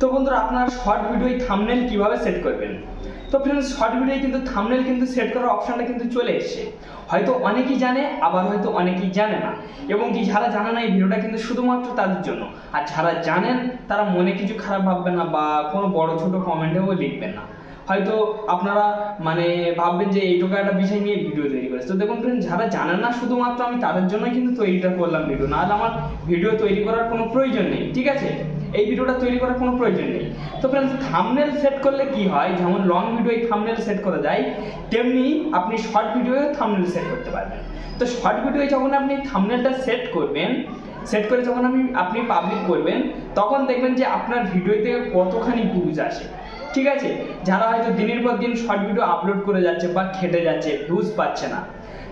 তো বন্ধুরা, আপনারা শর্ট ভিডিও থামনেল কীভাবে সেট করবেন? তো ফ্রেন্ডস শর্ট ভিডিও কিন্তু থামনেল কিন্তু সেট করার অপশনটা কিন্তু চলে এসেছে। হয়তো অনেকেই জানে, আবার হয়তো অনেকেই জানে না। এবং কি যারা জানে না, এই ভিডিওটা কিন্তু শুধুমাত্র তাদের জন্য। আর যারা জানেন, তারা মনে কিছু খারাপ ভাববেন না বা কোনো বড় ছোট কমেন্টেও লিখবেন না। হয়তো আপনারা মানে ভাববেন যে, এইটুকু একটা বিষয় নিয়ে ভিডিও তৈরি করেছে। তো দেখুন ফ্রেন্ড যারা জানেন না শুধুমাত্র আমি তাদের জন্যই কিন্তু তৈরিটা করলাম ভিডিও নাহলে আমার ভিডিও তৈরি করার কোনো প্রয়োজন নেই, ঠিক আছে? এই ভিডিওটা তৈরি করার কোনো প্রয়োজন নেই। তো ফ্রেন্ডস থামনেল সেট করলে কি হয়? যেমন লং ভিডিও এই থামনেল সেট করা যায়, তেমনি আপনি শর্ট ভিডিও থামনেল সেট করতে পারবেন। তো শর্ট ভিডিও যখন আপনি থামনেলটা সেট করবেন সেট করে যখন আমি, আপনি পাবলিক করবেন, তখন দেখবেন যে আপনার ভিডিওতে কতখানি ভিউজ আসে। ঠিক আছে? যারা হয়তো দিনের পর দিন শর্ট ভিডিও আপলোড করে যাচ্ছে বা খেটে যাচ্ছে ভিউজ পাচ্ছে না,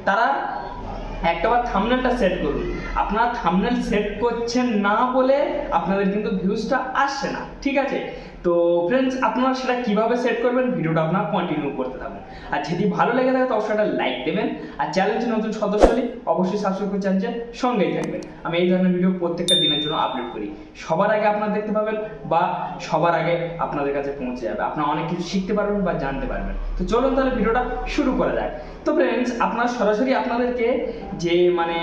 তারা একটাবার থামনেলটা সেট করুন। আপনারা থামনেল সেট করছেন না বলে আপনাদের কিন্তু ভিউজটা আসছে না। ঠিক আছে? তো ফ্রেন্ডস আপনারা সেটা কীভাবে সেট করবেন, ভিডিওটা আপনারা কন্টিনিউ করতে থাকুন। আর যদি ভালো লেগে থাকে, তো অবশ্যই একটা লাইক দেবেন। আর চ্যানেলটি নতুন সদস্য হলে, অবশ্যই সাবস্ক্রাইব করে চ্যানেল সঙ্গেই থাকবেন। আমি এই ধরনের ভিডিও প্রত্যেকটা দিনের জন্য আপলোড করি। সবার আগে আপনারা দেখতে পাবেন বা সবার আগে আপনাদের কাছে পৌঁছে যাবে। আপনারা অনেক কিছু শিখতে পারবেন বা জানতে পারবেন। তো চলুন তাহলে ভিডিওটা শুরু করা যায় তো ফ্রেন্ডস আপনারা সরাসরি আপনাদেরকে যে মানে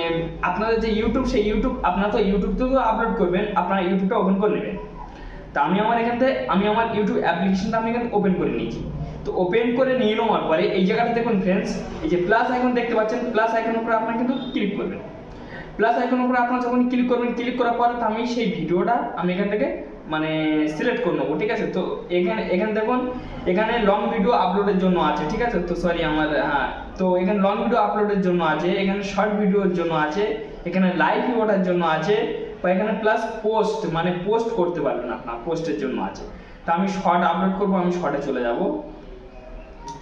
আপনাদের যে ইউটিউব সেই ইউটিউব আপনারা তো ইউটিউব থেকেও আপলোড করবেন। আপনারা ইউটিউবটা ওপেন করে নেবেন। তা আমি আমার এখান থেকে, আমি আমার ইউটিউব অ্যাপ্লিকেশনটা আমি এখানে ওপেন করে নিয়েছি। তো ওপেন করে নিয়ে নেওয়ার পরে এই জায়গাটা দেখুন ফ্রেন্ডস এই যে প্লাস আইকন দেখতে পাচ্ছেন প্লাস আইকনের উপরে আপনারা কিন্তু ক্লিক করবেন। প্লাস আইকনের উপরে আপনারা যখন ক্লিক করবেন ক্লিক করার পরে আমি সেই ভিডিওটা আমি এখান থেকে মানে সিলেক্ট করে নেব, ঠিক আছে? তো এখানে এখানে দেখুন, এখানে লং ভিডিও আপলোডের জন্য আছে, ঠিক আছে? তো সরি আমার হ্যাঁ তো এখানে লং ভিডিও আপলোডের জন্য আছে, এখানে শর্ট ভিডিওর জন্য আছে, এখানে লাইভ ওঠার জন্য আছে বা এখানে প্লাস পোস্ট মানে পোস্ট করতে পারবেন আপনার পোস্টের জন্য আছে। তো আমি শর্ট আপলোড করব, আমি শর্টে চলে যাব।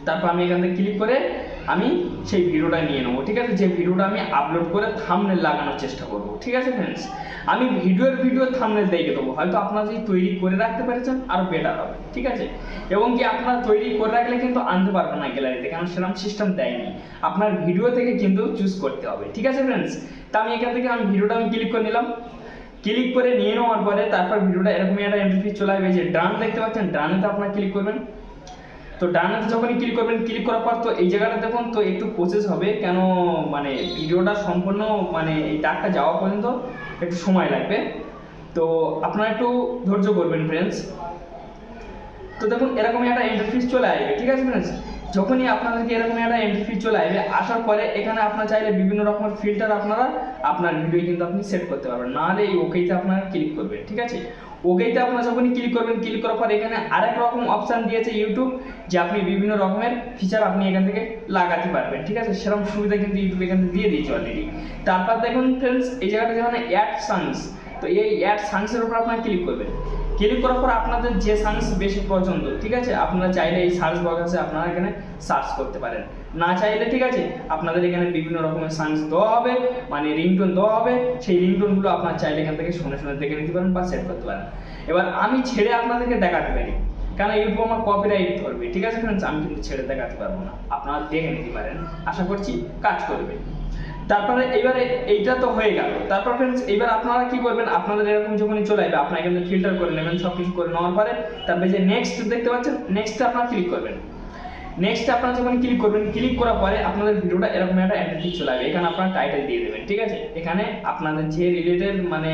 তারপর আমি এখান থেকে ক্লিক করে আমি সেই ভিডিওটা নিয়ে নেব, ঠিক আছে? যে ভিডিওটা আমি আপলোড করে থামনেল লাগানোর চেষ্টা করব, ঠিক আছে ফ্রেন্ডস আমি ভিডিওর ভিডিও থামনেল দেখে দেবো, হয়তো আপনারা যদি তৈরি করে রাখতে পেরেছেন আরও বেটার হবে, ঠিক আছে? এবং কি আপনারা তৈরি করে রাখলে কিন্তু আনতে পারবেন না গ্যালারিতে কারণ সেরকম সিস্টেম দেয়নি। আপনার ভিডিও থেকে কিন্তু চুজ করতে হবে, ঠিক আছে ফ্রেন্ডস তা আমি এখান থেকে আমি ভিডিওটা আমি ক্লিক করে নিলাম। ক্লিক করে নিয়ে নেওয়ার পরে তারপর ভিডিওটা এরকমই একটা এন্ট্রি চলে আসবে, যে ডান দেখতে পাচ্ছেন ডানেতে আপনারা ক্লিক করবেন। তো ডানাতে যখনই ক্লিক করবেন ক্লিক করার পর তো এই জায়গাটা দেখুন, তো একটু প্রসেস হবে, কেন মানে ভিডিওটা সম্পূর্ণ মানে এই ডাকটা যাওয়া পর্যন্ত একটু সময় লাগবে। তো আপনারা একটু ধৈর্য করবেন ফ্রেন্ডস তো দেখুন, এরকমই একটা ইন্টারফেস চলে আসবে, ঠিক আছে ফ্রেন্ডস যখনই আপনাদেরকে এরকম একটা এন্ট্রি চলে আসবে, আসার পরে এখানে আপনার চাইলে বিভিন্ন রকমের ফিল্টার আপনারা আপনার ভিডিও কিন্তু আপনি সেট করতে পারবেন। নাহলে এই ওকেতে আপনারা ক্লিক করবেন, ঠিক আছে? ওকেতে আপনারা যখনই ক্লিক করবেন ক্লিক করার পর এখানে আরেক রকম অপশান দিয়েছে ইউটিউব যে আপনি বিভিন্ন রকমের ফিচার আপনি এখান থেকে লাগাতে পারবেন, ঠিক আছে? সেরকম সুবিধা কিন্তু ইউটিউব এখানে দিয়ে দিয়েছে অলরেডি তারপর দেখুন ফ্রেন্ডস এই জায়গাটা যেমন অ্যাড সাংস তো এই অ্যাড সাংসের উপর আপনারা ক্লিক করবেন। ক্লিক করার পর আপনাদের যে সাংস বেশি পছন্দ, ঠিক আছে? আপনারা চাইলে এই সার্চ বক্সে আপনারা এখানে সার্চ করতে পারেন। না চাইলে, ঠিক আছে, আপনাদের এখানে বিভিন্ন রকমের সাংস দেওয়া হবে মানে রিংটোন দেওয়া হবে, সেই রিংটোনগুলো আপনার চাইলে এখান থেকে শুনে শুনে দেখে নিতে পারেন বা সেট করতে পারেন। এবার আমি ছেড়ে আপনাদেরকে দেখাতে পারি। কারণ ইউটিউব আমার কপিরাইট ধরবে, ঠিক আছে ফ্রেন্ডস আমি কিন্তু ছেড়ে দেখাতে পারব না। আপনারা দেখে নিতে পারেন। আশা করছি কাজ করবে। তারপরে এবারে এইটা তো হয়ে গেল। তারপর ফ্রেন্ডস এবার আপনারা কি করবেন? আপনাদের এরকম যখনই চলে আসবে, আপনারা এখানে ফিল্টার করে নেবেন সব কিছু করে নেওয়ার পরে তারপরে যে নেক্সট দেখতে পাচ্ছেন নেক্সটে আপনারা ক্লিক করবেন। নেক্সট আপনারা যখন ক্লিক করবেন ক্লিক করার পরে আপনাদের ভিডিওটা এরকম একটা এন্ট্রি চলে আসবে। এখানে আপনারা টাইটেল দিয়ে দেবেন, ঠিক আছে? এখানে আপনাদের যে রিলেটেড মানে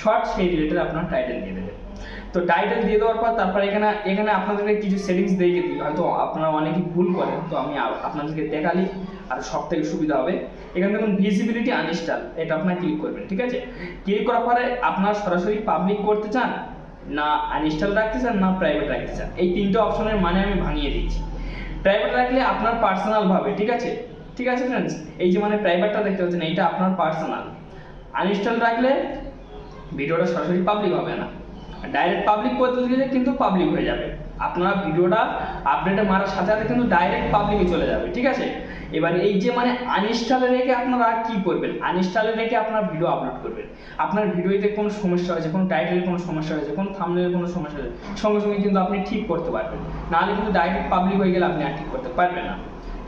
শর্ট সেই রিলেটেড আপনারা টাইটেল দিয়ে দেবেন। তো টাইটেল দিয়ে দেওয়ার পর তারপর এখানে এখানে আপনাদেরকে কিছু সেটিংস দিয়ে দিই। হয়তো আপনারা অনেকেই ভুল করেন, তো আমি আপনাদেরকে দেখালি আর সব থেকে সুবিধা হবে। এখানে দেখুন ভিজিবিলিটি আনইনস্টল এটা আপনারা ক্লিক করবেন, ঠিক আছে? ক্লিক করার পরে আপনারা সরাসরি পাবলিক করতে চান, না আনইনস্টল রাখতে চান, না প্রাইভেট রাখতে চান, এই তিনটে অপশনের মানে আমি ভাঙিয়ে দিচ্ছি। প্রাইভেট রাখলে আপনার পার্সোনাল ভাবে, ঠিক আছে? ঠিক আছে ফ্রেন্ডস এই যে মানে প্রাইভেটটা দেখতে পাচ্ছেন, এইটা আপনার পার্সোনাল আনইনস্টল রাখলে ভিডিওটা সরাসরি পাবলিক হবে না। ডাইরেক্ট পাবলিক করতে দিলে কিন্তু পাবলিক হয়ে যাবে। আপনারা ভিডিওটা আপডেটে মারার সাথে সাথে কিন্তু ডাইরেক্ট পাবলিকে চলে যাবে, ঠিক আছে? এবার এই যে মানে আনইনস্টলে রেখে আপনারা কি করবেন? আনইনস্টলে রেখে আপনার ভিডিও আপলোড করবেন। আপনার ভিডিওতে কোনো সমস্যা হয়েছে, কোনো টাইটেলে কোনো সমস্যা হয়েছে, কোনো থামনেলে কোনো সমস্যা হয়েছে, সঙ্গে সঙ্গে কিন্তু আপনি ঠিক করতে পারবেন। নাহলে কিন্তু ডাইরেক্ট পাবলিক হয়ে গেলে আপনি আর ঠিক করতে পারবেন না।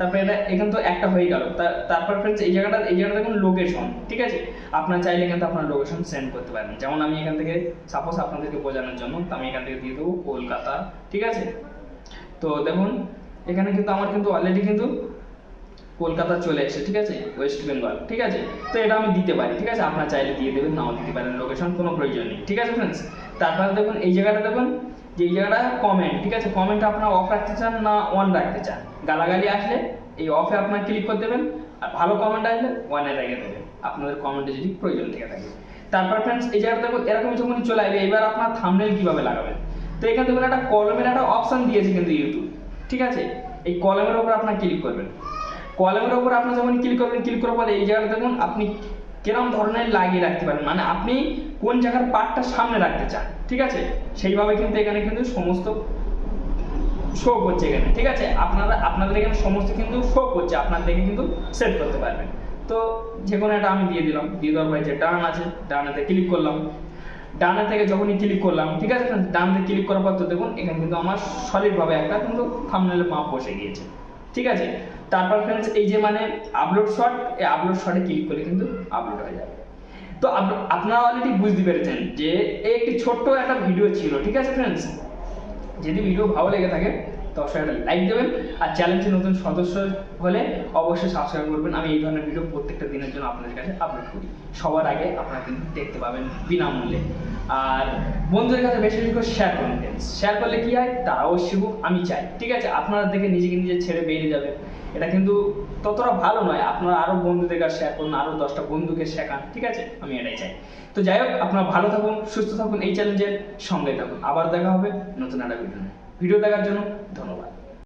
তারপরে এটা এখানে তো একটা হয়ে গেল। তারপর ফ্রেন্ডস এই জায়গাটা এই জায়গাটা দেখুন লোকেশন ঠিক আছে? আপনার চাইলে কিন্তু আপনার লোকেশন সেন্ড করতে পারেন। যেমন আমি এখান থেকে সাপোজ আপনাদেরকে বোঝানোর জন্য, তো আমি এখান থেকে দিয়ে দেবো কলকাতা, ঠিক আছে? তো দেখুন, এখানে কিন্তু আমার কিন্তু অলরেডি কিন্তু কলকাতা চলে এসে ঠিক আছে? ওয়েস্ট বেঙ্গল ঠিক আছে? তো এটা আমি দিতে পারি, ঠিক আছে? আপনার চাইলে দিয়ে দেবেন, নাও দিতে পারেন লোকেশন কোনো প্রয়োজন নেই, ঠিক আছে ফ্রেন্ডস তারপরে দেখুন, এই জায়গাটা দেখুন, যে এই জায়গাটা কমেন্ট ঠিক আছে? কমেন্ট আপনার অফ রাখতে চান না অন রাখতে চান? গালাগালি আসলে এই অফে আপনার ক্লিক করে দেবেন, আর ভালো কমেন্ট আসলে ওয়ানে রেখে দেবেন। আপনাদের কমেন্টে যদি প্রয়োজন থেকে থাকে। তারপর ফ্রেন্ডস এই জায়গাটা দেখুন এরকম যখন চলে আসবে, এবার আপনার থামনেল কীভাবে লাগাবেন? তো এখানে দেখুন একটা কলমের একটা অপশন দিয়েছে কিন্তু ইউটিউব ঠিক আছে? এই কলমের উপর আপনার ক্লিক করবেন। কলমের উপর আপনি যখন ক্লিক করবেন ক্লিক করার পরে এই জায়গাটা দেখুন, আপনি কিরম ধরনের লাগিয়ে রাখতে পারেন? মানে আপনি কোন জায়গার পার্টটা সামনে রাখতে চান, ঠিক আছে? সেইভাবে কিন্তু এখানে কিন্তু সমস্ত শো করছে এখানে, ঠিক আছে? আপনারা, আপনাদের এখানে সমস্ত কিন্তু শো আপনার দেখে কিন্তু সেট করতে পারবেন। তো যে কোনো একটা আমি দিয়ে দিলাম, দিয়ে দেওয়ার পরে যে ডান আছে ডানাতে ক্লিক করলাম। ডানে থেকে যখনই ক্লিক করলাম, ঠিক আছে friends? ডানে ক্লিক করার পর তো দেখুন, এখানে কিন্তু আমার সলিডভাবে একটা কিন্তু থামনেলের মাপ বসে গিয়েছে, ঠিক আছে? তারপর ফ্রেন্ডস এই যে মানে আপলোড শট এই আপলোড শটে ক্লিক করলে কিন্তু আপলোড হয়ে যাবে। তো আপ- আপনারা অলরেডি বুঝতে পেরেছেন যে এই একটি ছোট্ট একটা ভিডিও ছিল, ঠিক আছে ফ্রেন্ডস যদি ভিডিও ভালো লেগে থাকে অবশ্যই একটা লাইক দেবেন। আর চ্যানেলটি নতুন সদস্য হলে অবশ্যই সাবস্ক্রাইব করবেন। আমি এই ধরনের ভিডিও প্রত্যেকটা দিনের জন্য আপনাদের কাছে আপলোড করি। সবার আগে আপনারা কিন্তু দেখতে পাবেন বিনামূল্যে। আর বন্ধুদের কাছে বেশি বেশি করে শেয়ার করুন শেয়ার করলে কী হয়? তারাও শিখুক, আমি চাই। ঠিক আছে? আপনারা দেখে নিজেকে নিজে ছেড়ে বেরিয়ে যাবে এটা কিন্তু ততটা ভালো নয়। আপনারা আরও বন্ধুদের কাছে শেয়ার করুন আরও দশটা বন্ধুকে শেখান, ঠিক আছে? আমি এটাই চাই। তো যাই হোক, আপনারা ভালো থাকুন, সুস্থ থাকুন, এই চ্যালেঞ্জের সঙ্গে থাকুন। আবার দেখা হবে নতুন একটা ভিডিও। ভিডিও দেখার জন্য ধন্যবাদ।